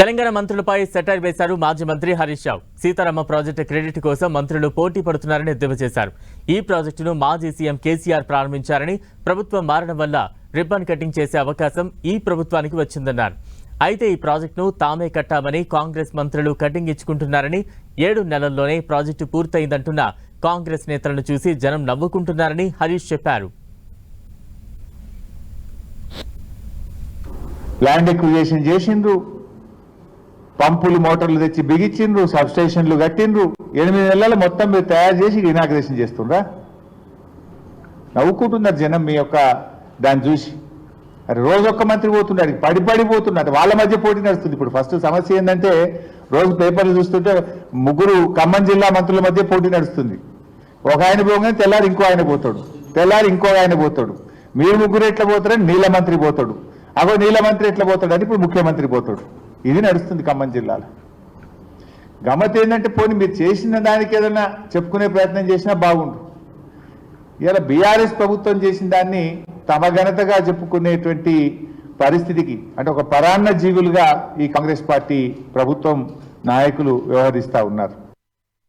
Telangana మంత్రులపై satire వేశారు మాజీ మంత్రి హరీష్ రావు. సీతారామ ప్రాజెక్టు క్రెడిట్ కోసం మంత్రులు పోటీ పడుతున్నారని ఎద్దేవా చేశారు. ఈ ప్రాజెక్టును మాజీ సీఎం కేసీఆర్ ప్రారంభించారని ప్రభుత్వం మారడం వల్ల రిబ్బన్ కటింగ్ చేసే అవకాశం ఈ ప్రభుత్వానికి వచ్చిందన్నారు. అయితే ఈ ప్రాజెక్టును తామే కట్టామని కాంగ్రెస్ మంత్రులు కటింగ్ ఇచ్చుకుంటున్నారని ఏడు నెలల్లోనే ప్రాజెక్టు పూర్తయిందంటున్న కాంగ్రెస్ నేతలను చూసి జనం నవ్వుకుంటున్నారని హరీష్ చెప్పారు. ల్యాండ్ ఎక్విజేషన్ చేసిండ్రు. పంపులు మోటార్లు తెచ్చి బిగించిండ్రు సబ్ స్టేషన్లు కట్టిండ్రు ఎనిమిది నెలలు మొత్తం మీరు తయారు చేసి ఇనాగ్రేషన్ చేస్తుండ్రా? నవ్వుకుంటున్నారు జనం మీ యొక్క దాన్ని చూసి. అరే రోజు ఒక్క మంత్రి పోతున్నాడు పడి పడిపోతున్నాడు వాళ్ళ మధ్య పోటీ నడుస్తుంది ఇప్పుడు. ఫస్ట్ సమస్య ఏంటంటే రోజు పేపర్లు చూస్తుంటే ముగ్గురు ఖమ్మం జిల్లా మంత్రుల మధ్య పోటీ నడుస్తుంది. ఒక ఆయన పోగానే తెల్లారి ఇంకో ఆయన పోతాడు. తెల్లారి ఇంకో ఆయన పోతాడు. మీరు ముగ్గురు ఎట్లా పోతారని నీలమంత్రి పోతాడు. అగో నీలమంత్రి ఎట్లా పోతాడు అని ఇప్పుడు ముఖ్యమంత్రి పోతాడు. ఇది నడుస్తుంది ఖమ్మం జిల్లాలో. గమ్మత్ ఏంటంటే పోనీ మీరు చేసిన దానికి ఏదైనా చెప్పుకునే ప్రయత్నం చేసినా బాగుండు. ఇలా బీఆర్ఎస్ ప్రభుత్వం చేసిన దాన్ని తమ ఘనతగా చెప్పుకునేటువంటి పరిస్థితికి అంటే ఒక పరాన్న జీవులుగా ఈ కాంగ్రెస్ పార్టీ ప్రభుత్వం నాయకులు వ్యవహరిస్తూ ఉన్నారు.